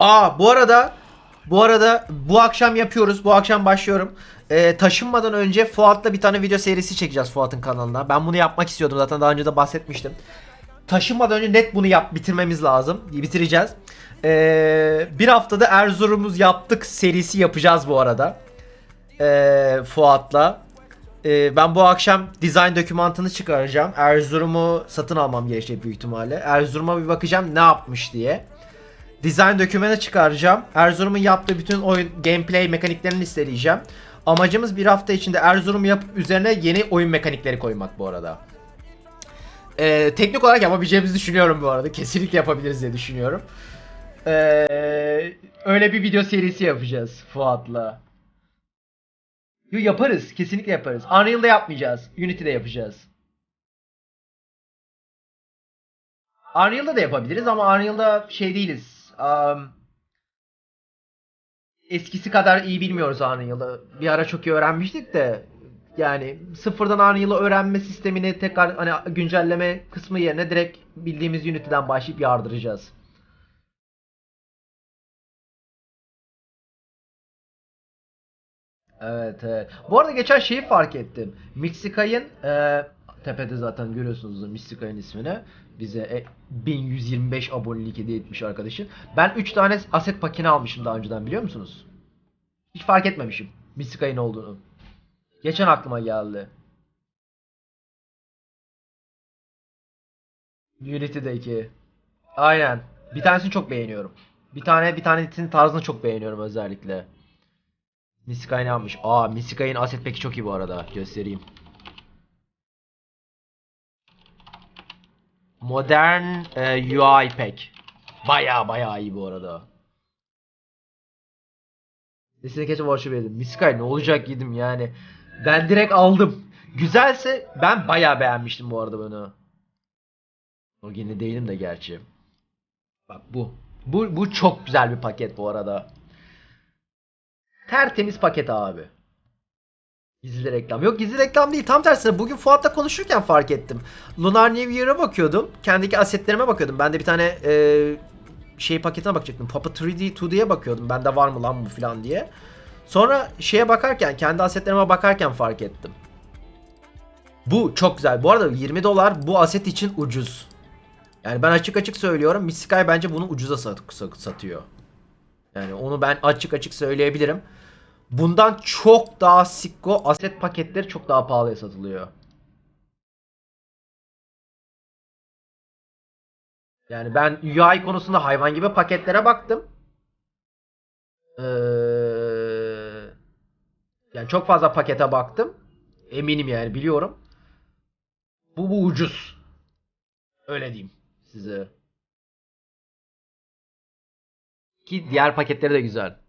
Aa bu arada bu arada bu akşam yapıyoruz. Bu akşam başlıyorum. Ee, taşınmadan önce Fuat'la bir tane video serisi çekeceğiz Fuat'ın kanalına. Ben bunu yapmak istiyordum zaten daha önce de bahsetmiştim. Taşınmadan önce net bunu yap bitirmemiz lazım. Bitireceğiz. Ee, bir haftada Erzurum'uz yaptık serisi yapacağız bu arada. Ee, Fuat'la. Ee, ben bu akşam design dokümantını çıkaracağım. Erzurum'u satın almam gerekecek büyük ihtimalle. Erzurum'a bir bakacağım ne yapmış diye. Design dokümanı çıkaracağım. Erzurum'un yaptığı bütün oyun gameplay mekaniklerini listeleyeceğim. Amacımız bir hafta içinde Erzurum yapıp üzerine yeni oyun mekanikleri koymak bu arada. Ee, teknik olarak yapabileceğimizi düşünüyorum bu arada. Kesinlikle yapabiliriz diye düşünüyorum. Ee, öyle bir video serisi yapacağız Fuat'la. Yo, yaparız. Kesinlikle yaparız. Unreal'da yapmayacağız. Unity'de yapacağız. Unreal'da da yapabiliriz ama Unreal'da şey değiliz. Um, eskisi kadar iyi bilmiyoruz Unreal'ı. Bir ara çok iyi öğrenmiştik de yani sıfırdan Unreal'ı öğrenme sistemini tekrar hani güncelleme kısmı yerine direkt bildiğimiz Unity'den başlayıp yardıracağız. Evet, evet. Bu arada geçen şeyi fark ettim. Mixikay'ın e, tepede zaten görüyorsunuz Mixikay'ın ismini. Bize e, 1125 abonelik hediye etmiş arkadaşım. Ben 3 tane aset paketi almışım daha önceden biliyor musunuz? Hiç fark etmemişim Mixikay'ın olduğunu. Geçen aklıma geldi. Unity'deki. Aynen. Bir tanesini çok beğeniyorum. Bir tane bir tanesinin tarzını çok beğeniyorum özellikle. Misikay ne yapmış? Aa Misikay'ın aset peki çok iyi bu arada. Göstereyim. Modern e, UI pack. Baya baya iyi bu arada. Desene keşke borçlu verdim. Misikay ne olacak yedim yani. Ben direkt aldım. Güzelse ben baya beğenmiştim bu arada bunu. O yine değilim de gerçi. Bak bu. Bu, bu çok güzel bir paket bu arada. Tertemiz paket abi. Gizli reklam. Yok gizli reklam değil. Tam tersine bugün Fuat'la konuşurken fark ettim. Lunar New Year'a bakıyordum. Kendiki asetlerime bakıyordum. Ben de bir tane e, şey paketine bakacaktım. Papa 3D 2D'ye bakıyordum. Bende var mı lan bu falan diye. Sonra şeye bakarken, kendi asetlerime bakarken fark ettim. Bu çok güzel. Bu arada 20 dolar bu aset için ucuz. Yani ben açık açık söylüyorum. Misky bence bunu ucuza sat- sat- satıyor. Yani onu ben açık açık söyleyebilirim. Bundan çok daha sikko aset paketleri çok daha pahalıya satılıyor. Yani ben UI konusunda hayvan gibi paketlere baktım. Ee, yani çok fazla pakete baktım. Eminim yani biliyorum. Bu bu ucuz. Öyle diyeyim size. Ki diğer paketleri de güzel.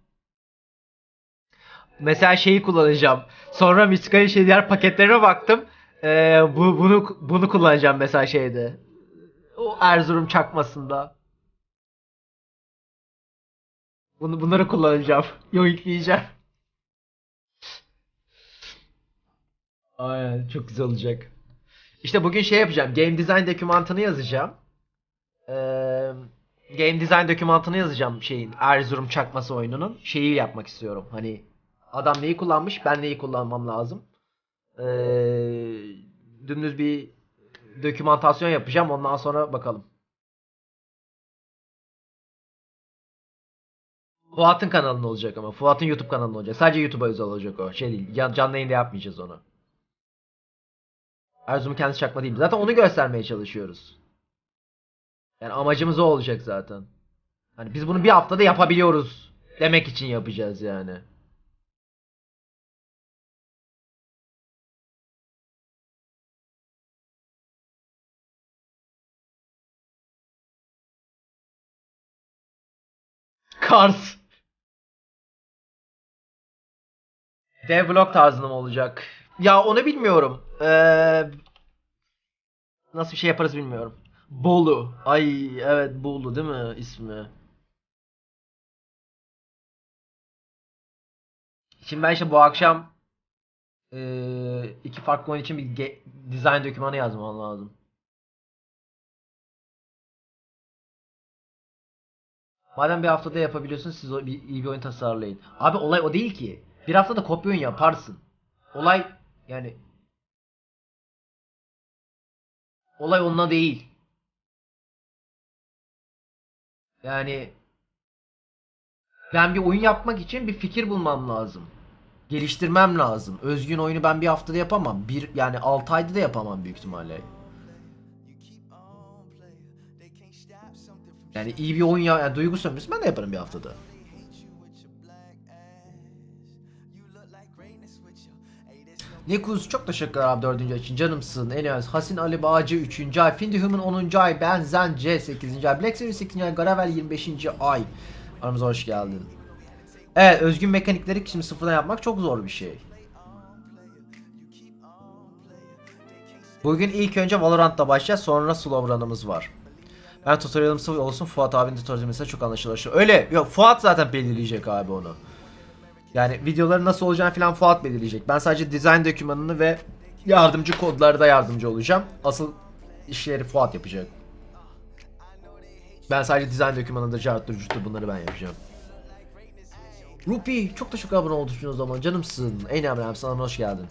Mesela şeyi kullanacağım. Sonra Miska'nın şey diğer paketlerine baktım. Ee, bu bunu bunu kullanacağım mesela şeyde. O Erzurum çakmasında. Bunu bunları kullanacağım. Yok yükleyeceğim. Aynen çok güzel olacak. İşte bugün şey yapacağım. Game design dokümantını yazacağım. Ee, game design dokümantını yazacağım şeyin Erzurum çakması oyununun. Şeyi yapmak istiyorum. Hani adam neyi kullanmış ben neyi kullanmam lazım. Ee, dümdüz bir dokümantasyon yapacağım ondan sonra bakalım. Fuat'ın kanalında olacak ama. Fuat'ın YouTube kanalında olacak. Sadece YouTube'a özel olacak o. Şey değil. can- Canlı yayında yapmayacağız onu. Erzurum'un kendisi çakma değil. Zaten onu göstermeye çalışıyoruz. Yani amacımız o olacak zaten. Hani biz bunu bir haftada yapabiliyoruz demek için yapacağız yani. Kars. Devlog tarzında mı olacak? Ya onu bilmiyorum. Ee, nasıl bir şey yaparız bilmiyorum. Bolu. Ay evet Bolu değil mi ismi? Şimdi ben işte bu akşam ee, iki farklı oyun için bir design dokümanı yazmam lazım. Madem bir haftada yapabiliyorsun siz o- bir, iyi bir oyun tasarlayın. Abi olay o değil ki. Bir haftada kopya oyun yaparsın. Olay yani olay onunla değil. Yani ben bir oyun yapmak için bir fikir bulmam lazım. Geliştirmem lazım. Özgün oyunu ben bir haftada yapamam. Bir yani 6 ayda da yapamam büyük ihtimalle. Yani iyi bir oyun ya yani duygu sömürüsü ben de yaparım bir haftada. Nikus çok teşekkürler abi 4. ay için canımsın. Elias Hasin Ali Bağcı 3. ay. Findi Human 10. ay. Ben Zen C 8. ay. Black Series 8. ay. Garavel 25. ay. Aramıza hoş geldin. Evet özgün mekanikleri şimdi sıfırdan yapmak çok zor bir şey. Bugün ilk önce Valorant'ta başlayacağız sonra slow run'ımız var. Ben tutorialım sıfır olsun Fuat abinin tutorialı mesela çok anlaşılır. Öyle yok Fuat zaten belirleyecek abi onu. Yani videoların nasıl olacağını falan Fuat belirleyecek. Ben sadece design dokümanını ve yardımcı kodlarda yardımcı olacağım. Asıl işleri Fuat yapacak. Ben sadece design dokümanında carttır curttur bunları ben yapacağım. Rupi çok teşekkür abone olduğun o zaman canımsın. En abone sana hoş geldin.